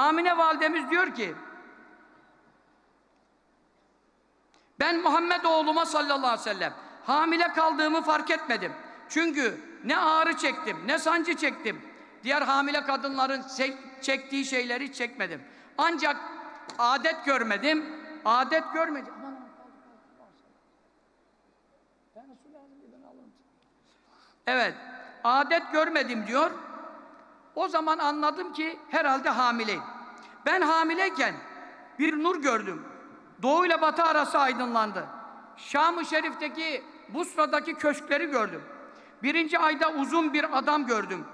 Amine validemiz diyor ki ben Muhammed oğluma sallallahu aleyhi ve sellem hamile kaldığımı fark etmedim. Çünkü ne ağrı çektim, ne sancı çektim. Diğer hamile kadınların çek- çektiği şeyleri hiç çekmedim. Ancak adet görmedim. Adet görmedim. Evet, adet görmedim diyor. O zaman anladım ki herhalde hamileyim. Ben hamileyken bir nur gördüm. Doğu ile batı arası aydınlandı. Şam-ı Şerif'teki Busra'daki köşkleri gördüm. Birinci ayda uzun bir adam gördüm.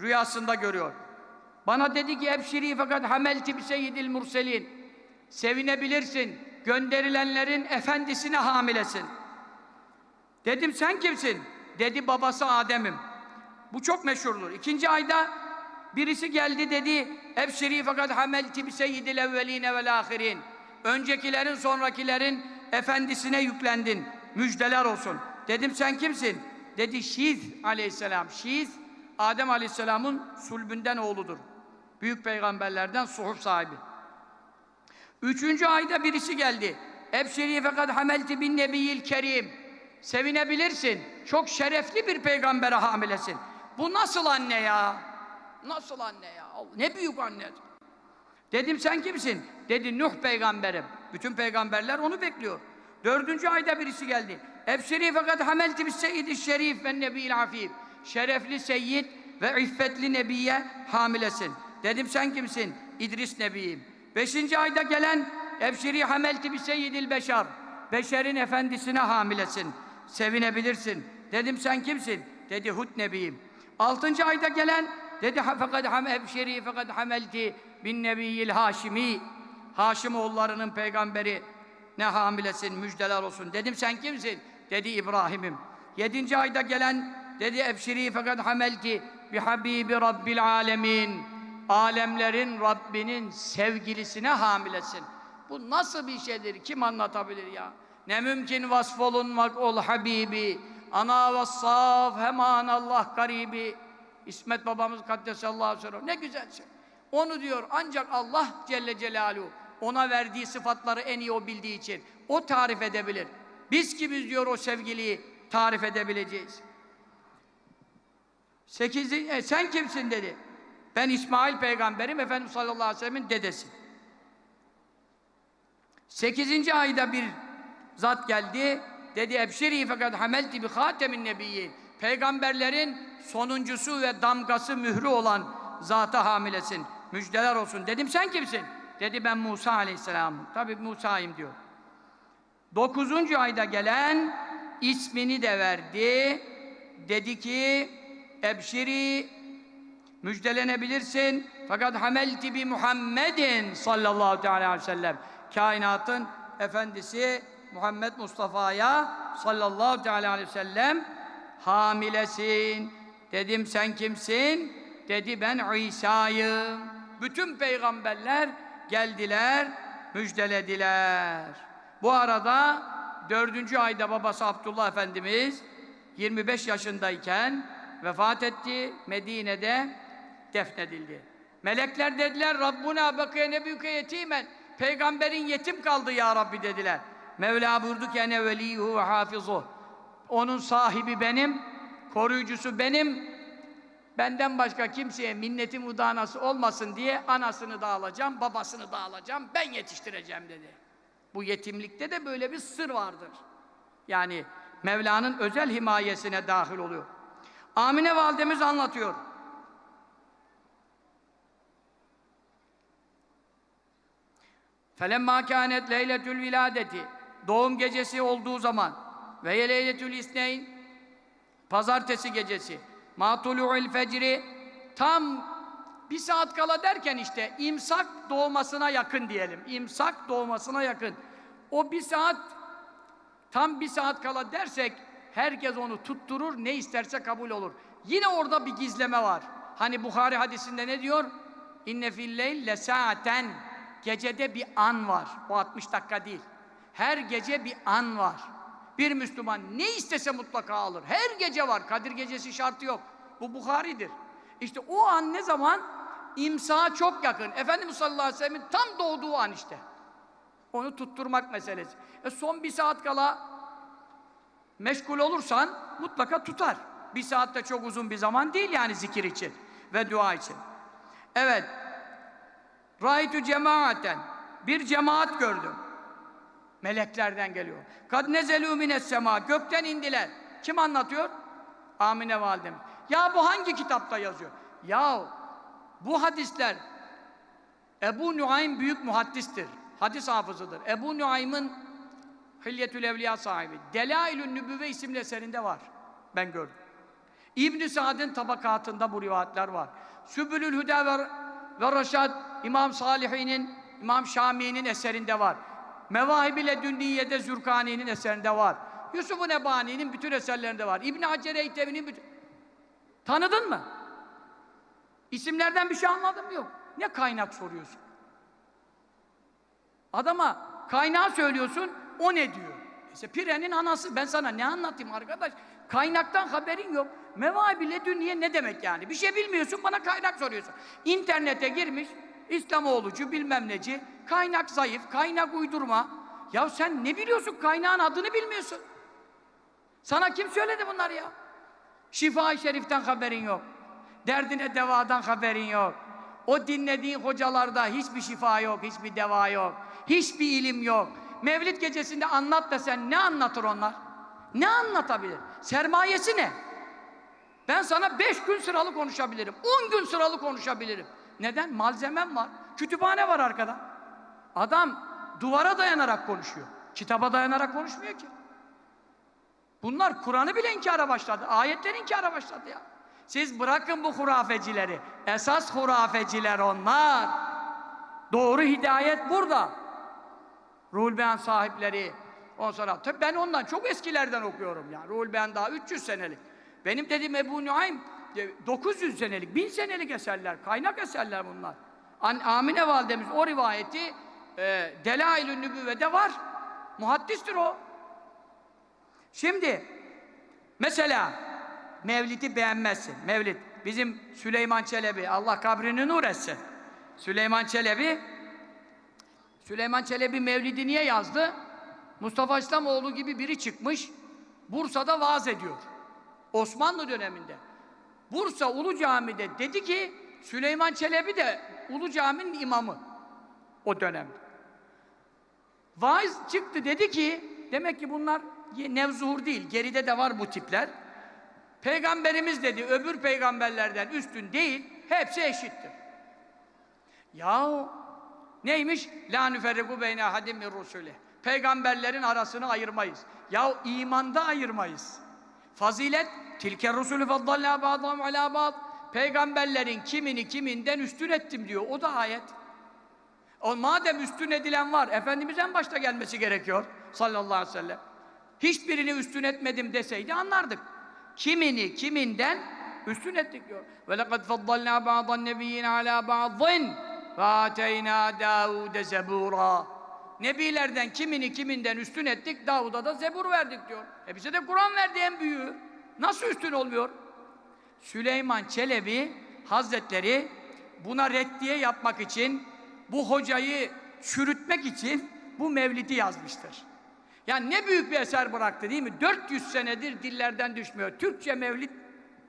Rüyasında görüyor. Bana dedi ki Ebşiri fakat hamelti bi seyyidil murselin. Sevinebilirsin. Gönderilenlerin efendisine hamilesin. Dedim sen kimsin? Dedi babası Adem'im. Bu çok meşhurdur. İkinci ayda birisi geldi dedi Ebşiri fakat hamelti bi seyyidil evveline vel ahirin. Öncekilerin sonrakilerin efendisine yüklendin. Müjdeler olsun. Dedim sen kimsin? Dedi Şiz aleyhisselam. Şiz Adem aleyhisselamın sulbünden oğludur. Büyük peygamberlerden suhuf sahibi. Üçüncü ayda birisi geldi. Ebşiri fakat hamelti bin nebiyil kerim. Sevinebilirsin. Çok şerefli bir peygambere hamilesin. Bu nasıl anne ya? Nasıl anne ya? Ne büyük anne. Dedim sen kimsin? Dedi Nuh peygamberim. Bütün peygamberler onu bekliyor. Dördüncü ayda birisi geldi. Ebşiri fakat hamelti bis seyyidi şerif ve nebiyil afif. Şerefli seyyid ve iffetli nebiye hamilesin. Dedim sen kimsin? İdris nebiyim. Beşinci ayda gelen Ebşiri hamelti bis seyyidil beşar. Beşerin efendisine hamilesin. Sevinebilirsin. Dedim sen kimsin? Dedi Hud nebiyim. Altıncı ayda gelen dedi "Ha- fakat ham ebşeri fakat hamelti bin nebiyyil haşimi. Haşim oğullarının peygamberi ne hamilesin müjdeler olsun. Dedim sen kimsin? Dedi İbrahim'im. Yedinci ayda gelen dedi ebşiri fakat hamelti bi habibi rabbil alemin. Alemlerin Rabbinin sevgilisine hamilesin. Bu nasıl bir şeydir? Kim anlatabilir ya? Ne mümkün vasfolunmak ol Habibi. Ana ve saf hemen Allah garibi. İsmet babamız kaddesallahu aleyhi ve sellem. Ne güzel şey. Onu diyor ancak Allah Celle Celaluhu ona verdiği sıfatları en iyi o bildiği için o tarif edebilir. Biz kimiz diyor o sevgiliyi tarif edebileceğiz. Sekizi, e, sen kimsin dedi. Ben İsmail peygamberim Efendimiz sallallahu aleyhi ve sellemin dedesi. Sekizinci ayda bir zat geldi. Dedi ebşiri fakat hamelti bi hatemin nebiyyin. Peygamberlerin sonuncusu ve damgası mührü olan zata hamilesin. Müjdeler olsun. Dedim sen kimsin? Dedi ben Musa aleyhisselam. Tabi Musa'yım diyor. Dokuzuncu ayda gelen ismini de verdi. Dedi ki ebşiri müjdelenebilirsin. Fakat hamelti bi Muhammedin sallallahu aleyhi ve sellem. Kainatın efendisi Muhammed Mustafa'ya sallallahu teala aleyhi ve sellem hamilesin. Dedim sen kimsin? Dedi ben İsa'yım. Bütün peygamberler geldiler, müjdelediler. Bu arada dördüncü ayda babası Abdullah Efendimiz 25 yaşındayken vefat etti. Medine'de defnedildi. Melekler dediler Rabbuna bakıya ne büyük yetimen. Peygamberin yetim kaldı ya Rabbi dediler. Mevla buyurdu ki ene veliyuhu ve hafizuh. Onun sahibi benim, koruyucusu benim. Benden başka kimseye minnetim udanası olmasın diye anasını da alacağım, babasını da alacağım, ben yetiştireceğim dedi. Bu yetimlikte de böyle bir sır vardır. Yani Mevla'nın özel himayesine dahil oluyor. Amine validemiz anlatıyor. Felemma kânet leyletül viladeti doğum gecesi olduğu zaman ve leyletül isneyn pazartesi gecesi matulu'ul fecri tam bir saat kala derken işte imsak doğmasına yakın diyelim. İmsak doğmasına yakın. O bir saat tam bir saat kala dersek herkes onu tutturur ne isterse kabul olur. Yine orada bir gizleme var. Hani Bukhari hadisinde ne diyor? İnne fil leyl lesaaten Gecede bir an var. O 60 dakika değil. Her gece bir an var. Bir Müslüman ne istese mutlaka alır. Her gece var. Kadir gecesi şartı yok. Bu Bukhari'dir. İşte o an ne zaman? imsaha çok yakın. Efendimiz sallallahu aleyhi ve sellem'in tam doğduğu an işte. Onu tutturmak meselesi. E son bir saat kala meşgul olursan mutlaka tutar. Bir saatte çok uzun bir zaman değil yani zikir için ve dua için. Evet. Raitu cemaaten. Bir cemaat gördüm. Meleklerden geliyor. Kad nezelû sema. Gökten indiler. Kim anlatıyor? Amine validem. Ya bu hangi kitapta yazıyor? Ya bu hadisler Ebu Nuaym büyük muhaddistir. Hadis hafızıdır. Ebu Nuaym'ın Hilyetül Evliya sahibi. Delailün Nübüvve isimli eserinde var. Ben gördüm. İbn Sa'd'ın tabakatında bu rivayetler var. Sübülül Hüda ve, ve Raşad İmam Salihi'nin, İmam Şami'nin eserinde var. Mevahib-i Ledünniye'de Zürkani'nin eserinde var. Yusuf-u Nebani'nin bütün eserlerinde var. İbn Hacer Eytevi'nin bütün... Tanıdın mı? İsimlerden bir şey anladın mı? Yok. Ne kaynak soruyorsun? Adama kaynağı söylüyorsun, o ne diyor? İşte Pire'nin anası, ben sana ne anlatayım arkadaş? Kaynaktan haberin yok. Mevâbi ledünniye ne demek yani? Bir şey bilmiyorsun, bana kaynak soruyorsun. İnternete girmiş, İslamoğlucu, bilmem neci, kaynak zayıf, kaynak uydurma. Ya sen ne biliyorsun? Kaynağın adını bilmiyorsun. Sana kim söyledi bunları ya? Şifa-i Şerif'ten haberin yok. Derdine devadan haberin yok. O dinlediğin hocalarda hiçbir şifa yok, hiçbir deva yok. Hiçbir ilim yok. Mevlid gecesinde anlat desen ne anlatır onlar? Ne anlatabilir? Sermayesi ne? Ben sana beş gün sıralı konuşabilirim. On gün sıralı konuşabilirim. Neden? Malzemem var. Kütüphane var arkada. Adam duvara dayanarak konuşuyor. Kitaba dayanarak konuşmuyor ki. Bunlar Kur'an'ı bile inkara başladı. Ayetleri inkara başladı ya. Siz bırakın bu hurafecileri. Esas hurafeciler onlar. Doğru hidayet burada. Ruhul Beyan sahipleri. Ondan sonra ben ondan çok eskilerden okuyorum ya. Ruhul Beyan daha 300 senelik. Benim dediğim Ebu Nuaym 900 senelik, 1000 senelik eserler, kaynak eserler bunlar. An Amine validemiz o rivayeti e, Delail-ü Nübüvve'de var. Muhaddistir o. Şimdi mesela Mevlid'i beğenmezsin. Mevlid. Bizim Süleyman Çelebi, Allah kabrini nur etsin. Süleyman Çelebi Süleyman Çelebi Mevlid'i niye yazdı? Mustafa İslamoğlu gibi biri çıkmış, Bursa'da vaaz ediyor. Osmanlı döneminde. Bursa Ulu Cami'de dedi ki, Süleyman Çelebi de Ulu Cami'nin imamı o dönemde. Vaiz çıktı dedi ki, demek ki bunlar nevzuhur değil, geride de var bu tipler. Peygamberimiz dedi, öbür peygamberlerden üstün değil, hepsi eşittir. Yahu neymiş? La nüferriku beyne hadim min rusulih. Peygamberlerin arasını ayırmayız. Ya imanda ayırmayız. Fazilet tilke rusulü faddalna ba'dahum ala ba'd. Peygamberlerin kimini kiminden üstün ettim diyor. O da ayet. O madem üstün edilen var, Efendimiz en başta gelmesi gerekiyor sallallahu aleyhi ve sellem. Hiçbirini üstün etmedim deseydi anlardık. Kimini kiminden üstün ettik diyor. Ve lekad faddalna ba'dan nebiyyin ala ba'din ve ateyna Davud'e zebura. Nebilerden kimini kiminden üstün ettik, Davud'a da zebur verdik diyor. E bize de Kur'an verdi en büyüğü. Nasıl üstün olmuyor? Süleyman Çelebi Hazretleri buna reddiye yapmak için, bu hocayı çürütmek için bu mevlidi yazmıştır. Yani ne büyük bir eser bıraktı değil mi? 400 senedir dillerden düşmüyor. Türkçe mevlid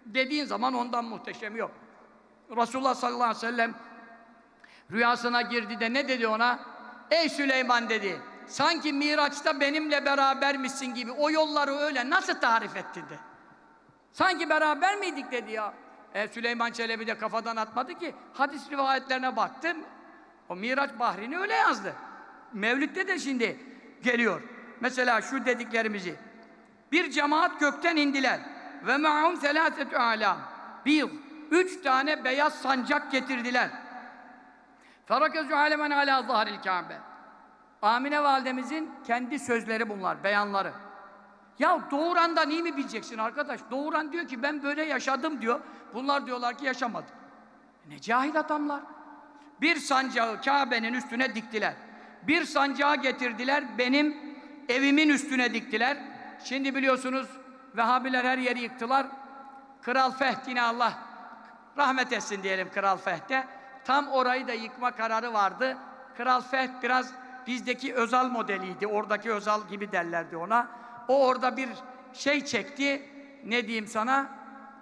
dediğin zaman ondan muhteşemi yok. Resulullah sallallahu aleyhi ve sellem rüyasına girdi de ne dedi ona? Ey Süleyman dedi. Sanki Miraç'ta benimle berabermişsin gibi o yolları öyle nasıl tarif ettin de. Sanki beraber miydik dedi ya. E, Süleyman Çelebi de kafadan atmadı ki. Hadis rivayetlerine baktım. O Miraç bahrini öyle yazdı. Mevlüt'te de şimdi geliyor. Mesela şu dediklerimizi. Bir cemaat gökten indiler. Ve ma'hum selâsetü âlâm. Bir, üç tane beyaz sancak getirdiler. Ferakezü alemen alâ zahril Kâbe. Amine validemizin kendi sözleri bunlar, beyanları. Ya doğurandan iyi mi bileceksin arkadaş? Doğuran diyor ki ben böyle yaşadım diyor. Bunlar diyorlar ki yaşamadım. Ne cahil adamlar. Bir sancağı Kabe'nin üstüne diktiler. Bir sancağı getirdiler benim evimin üstüne diktiler. Şimdi biliyorsunuz Vehhabiler her yeri yıktılar. Kral Fehd yine Allah rahmet etsin diyelim Kral Fehd'e. Tam orayı da yıkma kararı vardı. Kral Fehd biraz bizdeki Özal modeliydi. Oradaki Özal gibi derlerdi ona. O orada bir şey çekti. Ne diyeyim sana?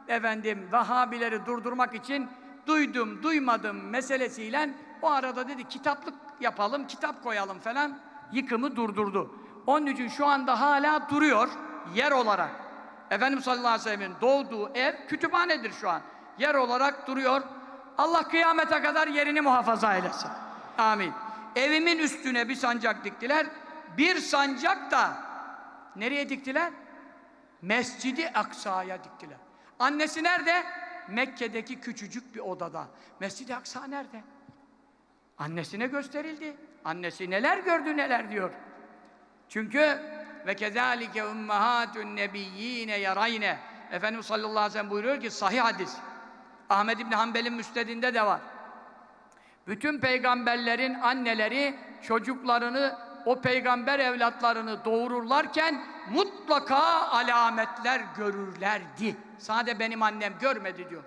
Efendim Vahhabileri durdurmak için duydum, duymadım meselesiyle o arada dedi kitaplık yapalım, kitap koyalım falan. Yıkımı durdurdu. Onun için şu anda hala duruyor yer olarak. Efendimiz sallallahu aleyhi ve sellem'in doğduğu ev kütüphanedir şu an. Yer olarak duruyor. Allah kıyamete kadar yerini muhafaza eylesin. Amin. Evimin üstüne bir sancak diktiler. Bir sancak da nereye diktiler? Mescidi Aksa'ya diktiler. Annesi nerede? Mekke'deki küçücük bir odada. Mescid-i Aksa nerede? Annesine gösterildi. Annesi neler gördü neler diyor. Çünkü ve kezalike ummahatun nebiyyine yarayne. Efendimiz sallallahu aleyhi ve sellem buyuruyor ki sahih hadis. Ahmed İbni Hanbel'in müstedinde de var. Bütün peygamberlerin anneleri çocuklarını, o peygamber evlatlarını doğururlarken mutlaka alametler görürlerdi. Sade benim annem görmedi diyor.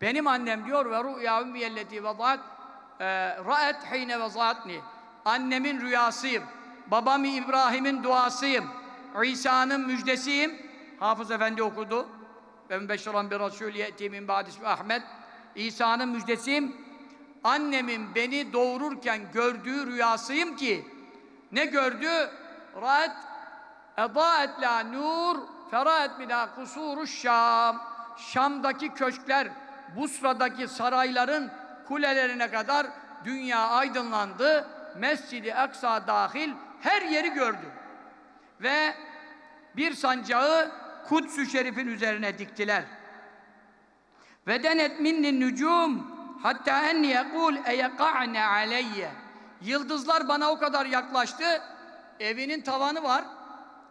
Benim annem diyor ve rüya ümmiyelleti ve zat ra'et hine ve zatni. Annemin rüyasıyım. Babam İbrahim'in duasıyım. İsa'nın müjdesiyim. Hafız Efendi okudu. Ve mübeşşiran bir Resul ye'ti min ba'di Ahmet. İsa'nın müjdesiyim. Annemin beni doğururken gördüğü rüyasıyım ki ne gördü? Ra'et edaet la nur feraet mina kusuru Şam. Şam'daki köşkler, Busra'daki sarayların kulelerine kadar dünya aydınlandı. Mescidi Aksa dahil her yeri gördü. Ve bir sancağı Kuds-ü Şerif'in üzerine diktiler. Ve denet minni nücum hatta en yekul eyeka'ne aleyye. Yıldızlar bana o kadar yaklaştı. Evinin tavanı var.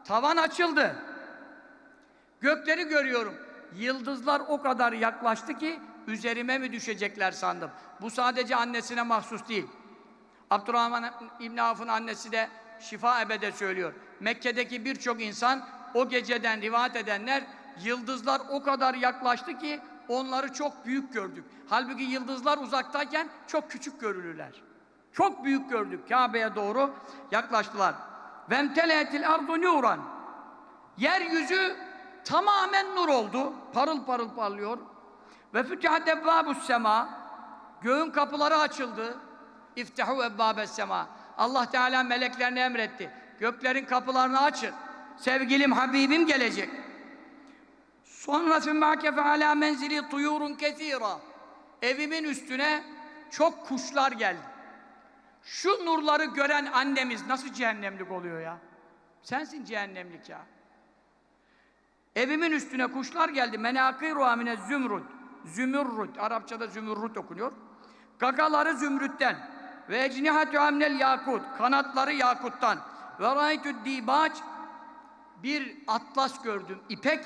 Tavan açıldı. Gökleri görüyorum. Yıldızlar o kadar yaklaştı ki üzerime mi düşecekler sandım. Bu sadece annesine mahsus değil. Abdurrahman İbn Avf'ın annesi de Şifa Ebe'de söylüyor. Mekke'deki birçok insan o geceden rivayet edenler yıldızlar o kadar yaklaştı ki onları çok büyük gördük. Halbuki yıldızlar uzaktayken çok küçük görülürler. Çok büyük gördük. Kabe'ye doğru yaklaştılar. Vemteletil ardu nuran. Yeryüzü tamamen nur oldu. Parıl parıl parlıyor. Ve fütihat sema. Göğün kapıları açıldı. İftehu ebbâbes sema. Allah Teala meleklerine emretti. Göklerin kapılarını açın. Sevgilim Habibim gelecek. Sonra fümmâkefe alâ menzili tuyurun kesîrâ. Evimin üstüne çok kuşlar geldi. Şu nurları gören annemiz nasıl cehennemlik oluyor ya? Sensin cehennemlik ya. Evimin üstüne kuşlar geldi. Menâkîru amine zümrud. Zümürrud. Arapçada zümürrud okunuyor. Gagaları zümrütten. Ve ecnihatü amnel yakut. Kanatları yakuttan. Ve râitü dîbâç. Bir atlas gördüm. İpek.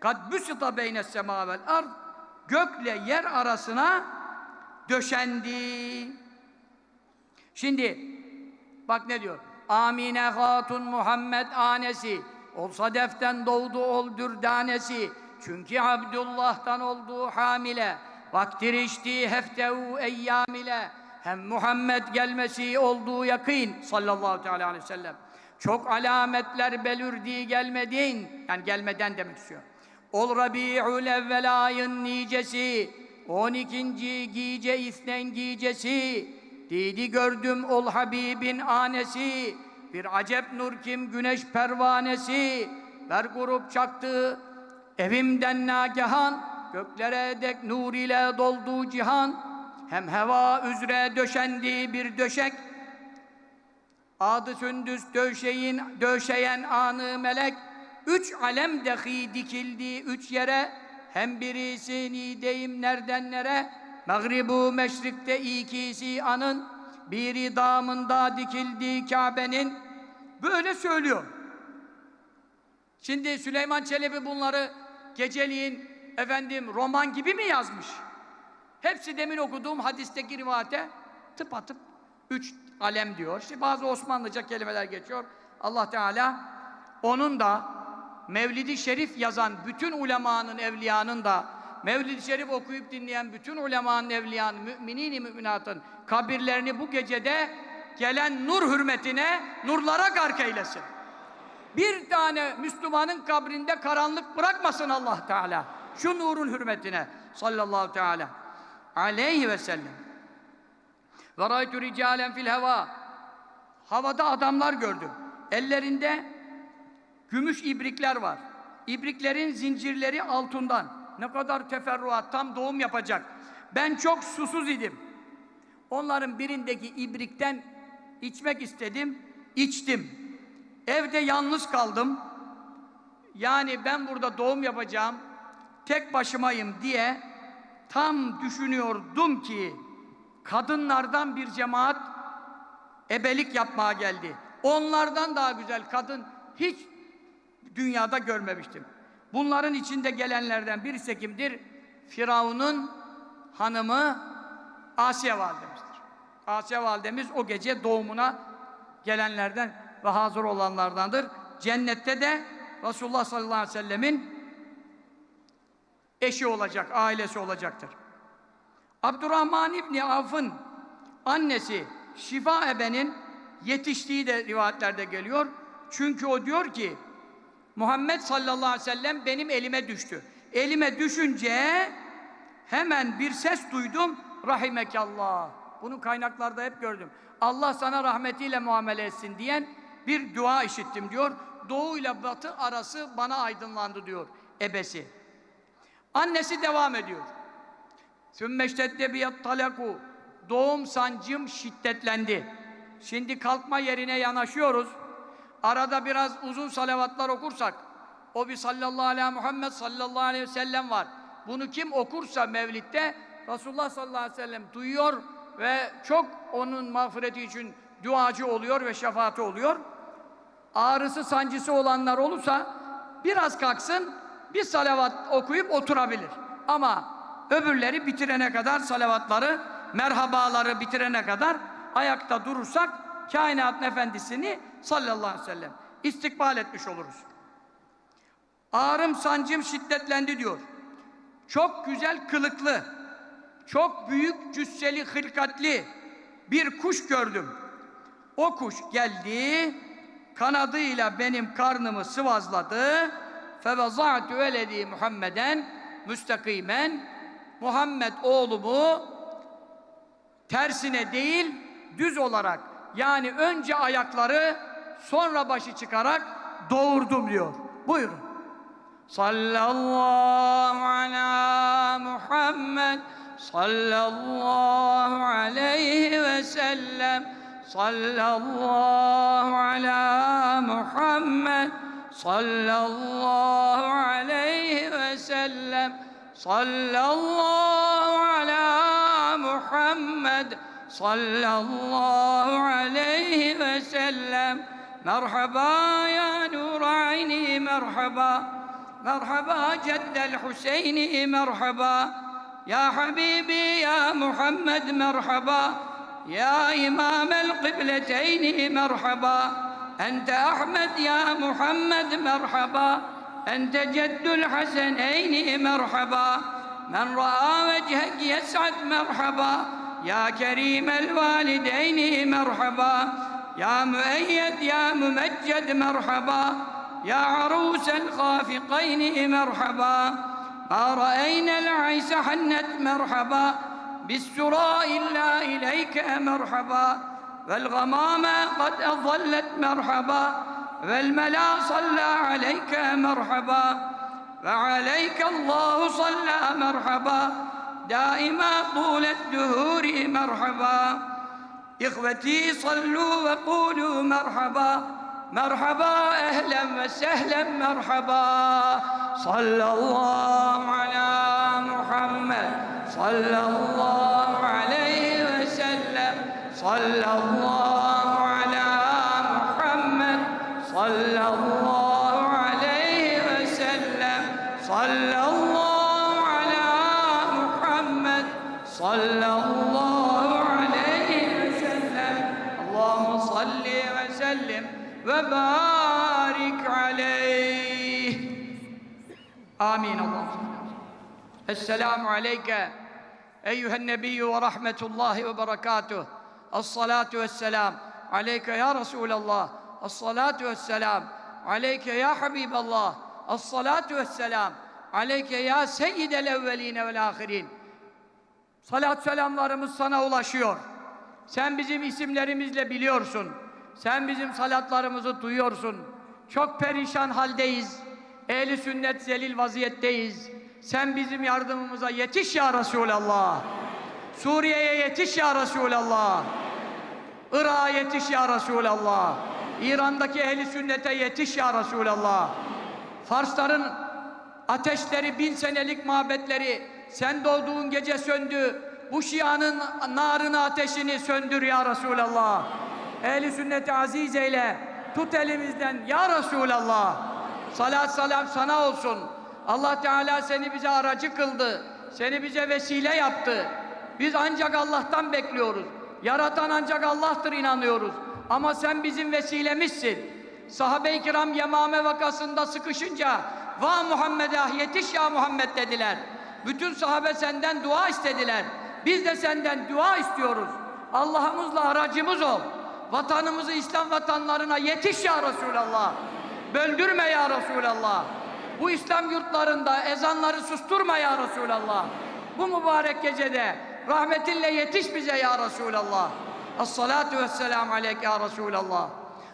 Kad büsita beyne vel ard. Gökle yer arasına döşendi. Şimdi bak ne diyor? Amine Hatun Muhammed anesi olsa deften doğdu ol dürdanesi çünkü Abdullah'tan olduğu hamile vaktir içtiği heftehu eyyam ile hem Muhammed gelmesi olduğu yakın sallallahu teala aleyhi ve sellem çok alametler belirdiği gelmediğin yani gelmeden demek istiyor. Ol Rabi'ül evvel ayın nicesi 12. gice isnen gicesi Didi gördüm ol Habibin anesi. Bir acep nur kim güneş pervanesi. Ver grup çaktı evimden nagahan Göklere dek nur ile doldu cihan. Hem heva üzere döşendi bir döşek Adı sündüz döşeyin, döşeyen anı melek. Üç alem dehi dikildi üç yere. Hem birisi nideyim nereden nere? Mağribu meşrikte ikisi anın. Biri damında dikildi Kabe'nin. Böyle söylüyor. Şimdi Süleyman Çelebi bunları geceliğin efendim roman gibi mi yazmış? Hepsi demin okuduğum hadisteki rivayete tıpatıp üç alem diyor. İşte bazı Osmanlıca kelimeler geçiyor. Allah Teala onun da Mevlidi Şerif yazan bütün ulemanın, evliyanın da Mevlid-i Şerif okuyup dinleyen bütün ulemanın, evliyanın, müminin müminatın kabirlerini bu gecede gelen nur hürmetine nurlara gark eylesin. Bir tane Müslümanın kabrinde karanlık bırakmasın Allah Teala. Şu nurun hürmetine sallallahu teala aleyhi ve sellem. Ve raytu ricalen fil heva. Havada adamlar gördüm. Ellerinde gümüş ibrikler var. İbriklerin zincirleri altından. Ne kadar teferruat, tam doğum yapacak. Ben çok susuz idim. Onların birindeki ibrikten içmek istedim, içtim. Evde yalnız kaldım. Yani ben burada doğum yapacağım, tek başımayım diye tam düşünüyordum ki kadınlardan bir cemaat ebelik yapmaya geldi. Onlardan daha güzel kadın hiç dünyada görmemiştim. Bunların içinde gelenlerden birisi kimdir? Firavun'un hanımı Asiye validemizdir. Asiye validemiz o gece doğumuna gelenlerden ve hazır olanlardandır. Cennette de Resulullah sallallahu aleyhi ve sellemin eşi olacak, ailesi olacaktır. Abdurrahman İbni Avf'ın annesi Şifa Ebe'nin yetiştiği de rivayetlerde geliyor. Çünkü o diyor ki Muhammed sallallahu aleyhi ve sellem benim elime düştü. Elime düşünce hemen bir ses duydum. Rahimekallah. Bunu kaynaklarda hep gördüm. Allah sana rahmetiyle muamele etsin diyen bir dua işittim diyor. Doğu ile batı arası bana aydınlandı diyor ebesi. Annesi devam ediyor. Sümmeştedde biyattalaku. Doğum sancım şiddetlendi. Şimdi kalkma yerine yanaşıyoruz. Arada biraz uzun salavatlar okursak, o bir sallallahu aleyhi Muhammed sallallahu aleyhi ve sellem var. Bunu kim okursa Mevlid'de Resulullah sallallahu aleyhi ve sellem duyuyor ve çok onun mağfireti için duacı oluyor ve şefaati oluyor. Ağrısı, sancısı olanlar olursa biraz kalksın, bir salavat okuyup oturabilir. Ama öbürleri bitirene kadar salavatları, merhabaları bitirene kadar ayakta durursak kainatın efendisini sallallahu aleyhi ve sellem istikbal etmiş oluruz. Ağrım sancım şiddetlendi diyor. Çok güzel kılıklı, çok büyük cüsseli, hılkatli bir kuş gördüm. O kuş geldi, kanadıyla benim karnımı sıvazladı. فَوَضَعْتُ وَلَد۪ي Muhammeden müstakimen Muhammed oğlumu tersine değil, düz olarak yani önce ayakları sonra başı çıkarak doğurdum diyor. Buyurun. Sallallahu ala Muhammed sallallahu aleyhi ve sellem sallallahu ala Muhammed sallallahu aleyhi ve sellem صلى الله على محمد صلى الله عليه وسلم. مرحبا يا نور عيني مرحبا. مرحبا جد الحسين مرحبا. يا حبيبي يا محمد مرحبا. يا إمام القبلتين مرحبا. أنت أحمد يا محمد مرحبا. أنت جد الحسنين مرحبا. من رأى وجهك يسعد مرحبا. يا كريم الوالدين مرحبا. يا مؤيد يا ممجد مرحبا. يا عروس الخافقين مرحبا. ما رأينا العيس حنت مرحبا. بالسراء إلا إليك مرحبا. والغمامة قد أظلت مرحبا. والملا صلى عليك مرحبا وعليك الله صلى مرحبا دائما طول الدهور مرحبا. إخوتي صلوا وقولوا مرحبا مرحبا أهلا وسهلا مرحبا. صلى الله على محمد صلى الله عليه وسلم. صلى الله صلى الله عليه وسلم. اللهم صل وسلم وبارك عليه. آمين الله السلام عليك أيها النبي ورحمة الله وبركاته. الصلاة والسلام عليك يا رسول الله. الصلاة والسلام عليك يا حبيب الله. الصلاة والسلام عليك يا سيد الأولين والآخرين. Salat selamlarımız sana ulaşıyor. Sen bizim isimlerimizle biliyorsun. Sen bizim salatlarımızı duyuyorsun. Çok perişan haldeyiz. Ehli sünnet zelil vaziyetteyiz. Sen bizim yardımımıza yetiş ya Resulallah. Suriye'ye yetiş ya Resulallah. Irak'a yetiş ya Resulallah. İran'daki ehli sünnete yetiş ya Resulallah. Farsların ateşleri, bin senelik mabetleri, sen doğduğun gece söndü. Bu şianın narını, ateşini söndür ya Resulallah. Ehli sünneti aziz eyle. Tut elimizden ya Resulallah. Salat salam sana olsun. Allah Teala seni bize aracı kıldı. Seni bize vesile yaptı. Biz ancak Allah'tan bekliyoruz. Yaratan ancak Allah'tır inanıyoruz. Ama sen bizim vesilemizsin. Sahabe-i kiram Yemame vakasında sıkışınca Va Muhammed'e yetiş ya Muhammed dediler. Bütün sahabe senden dua istediler. Biz de senden dua istiyoruz. Allah'ımızla aracımız ol. Vatanımızı İslam vatanlarına yetiş ya Resulallah. Böldürme ya Resulallah. Bu İslam yurtlarında ezanları susturma ya Resulallah. Bu mübarek gecede rahmetinle yetiş bize ya Resulallah. Es-salatu vesselamu aleyke ya Resulallah.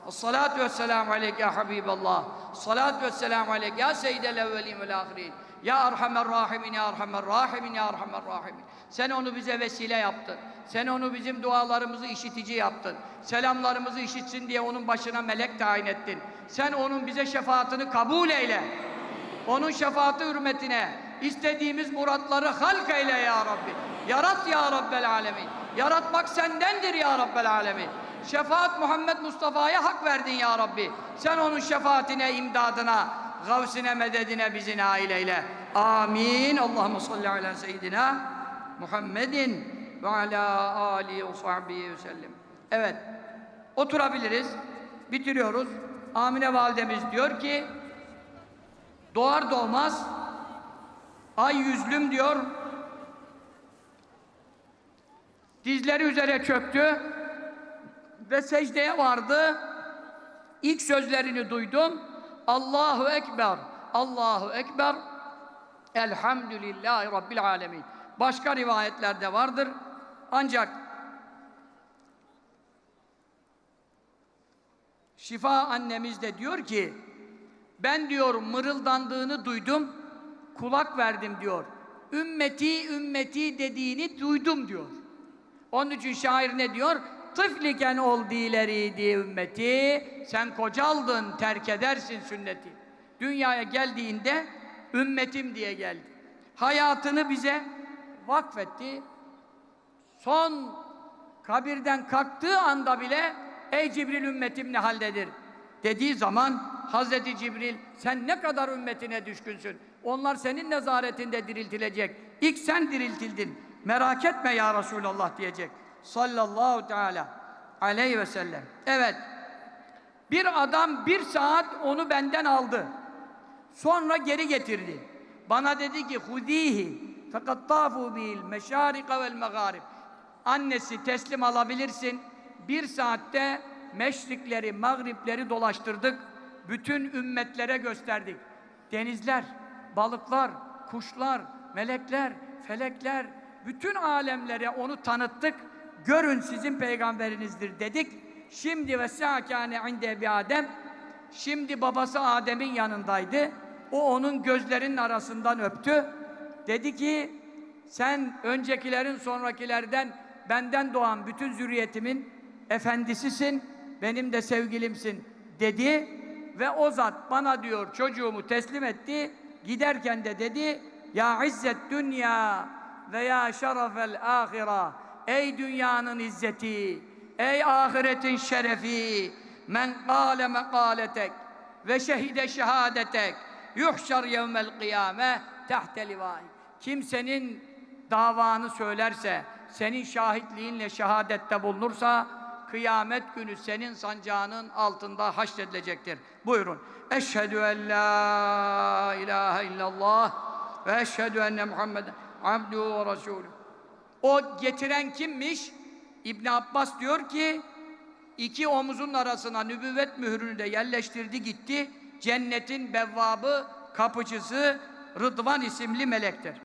Es-salatu vesselamu aleyke ya Habiballah. Es-salatu vesselamu aleyke ya seyyidel evvelin vel ahirin. Ya Erhamer Rahimin, Ya Erhamer Rahimin, Ya Erhamer Rahimin. Sen onu bize vesile yaptın. Sen onu bizim dualarımızı işitici yaptın. Selamlarımızı işitsin diye onun başına melek tayin ettin. Sen onun bize şefaatini kabul eyle. Onun şefaati hürmetine istediğimiz muratları halk eyle ya Rabbi. Yarat ya Rabbel Alemin. Yaratmak sendendir ya Rabbel Alemin. Şefaat Muhammed Mustafa'ya hak verdin ya Rabbi. Sen onun şefaatine, imdadına, gavsine, mededine bizi nail eyle. Amin. Allahumme salli ala seyyidina Muhammedin ve ala alihi ve sahbihi ve sellem. Evet. Oturabiliriz. Bitiriyoruz. Amine validemiz diyor ki doğar doğmaz ay yüzlüm diyor dizleri üzere çöktü ve secdeye vardı İlk sözlerini duydum Allahu Ekber. Allahu Ekber. Elhamdülillahi Rabbil Alemin. Başka rivayetlerde vardır. Ancak Şifa annemiz de diyor ki ben diyor mırıldandığını duydum kulak verdim diyor. Ümmeti ümmeti dediğini duydum diyor. Onun için şair ne diyor tıfliken ol dileriydi ümmeti. Sen kocaldın terk edersin sünneti. Dünyaya geldiğinde ümmetim diye geldi. Hayatını bize vakfetti. Son kabirden kalktığı anda bile ey Cibril ümmetim ne haldedir? dediği zaman Hazreti Cibril sen ne kadar ümmetine düşkünsün? Onlar senin nezaretinde diriltilecek. İlk sen diriltildin merak etme ya Resulallah diyecek sallallahu teala aleyhi ve sellem evet bir adam bir saat onu benden aldı sonra geri getirdi bana dedi ki hudihi fekattafu bil meşarika vel megarib annesi teslim alabilirsin bir saatte meşrikleri, mağripleri dolaştırdık. Bütün ümmetlere gösterdik. Denizler, balıklar, kuşlar, melekler, felekler, bütün alemlere onu tanıttık. Görün sizin peygamberinizdir dedik. Şimdi ve sâkâne inde bir Adem. Şimdi babası Adem'in yanındaydı. O onun gözlerinin arasından öptü. Dedi ki sen öncekilerin sonrakilerden benden doğan bütün zürriyetimin efendisisin, benim de sevgilimsin dedi ve o zat bana diyor çocuğumu teslim etti. Giderken de dedi ya izzet dünya ve ya şerefel ahira ey dünyanın izzeti ey ahiretin şerefi men kâle mekâletek ve şehide şehadetek yuhşar yevmel kıyame tahte livâi kimsenin davanı söylerse senin şahitliğinle şehadette bulunursa kıyamet günü senin sancağının altında haşredilecektir. Buyurun. Eşhedü en la ilahe illallah ve eşhedü enne Muhammeden abduhu ve resulü. O getiren kimmiş? İbn Abbas diyor ki iki omuzun arasına nübüvvet mührünü de yerleştirdi gitti. Cennetin bevvabı, kapıcısı Rıdvan isimli melektir.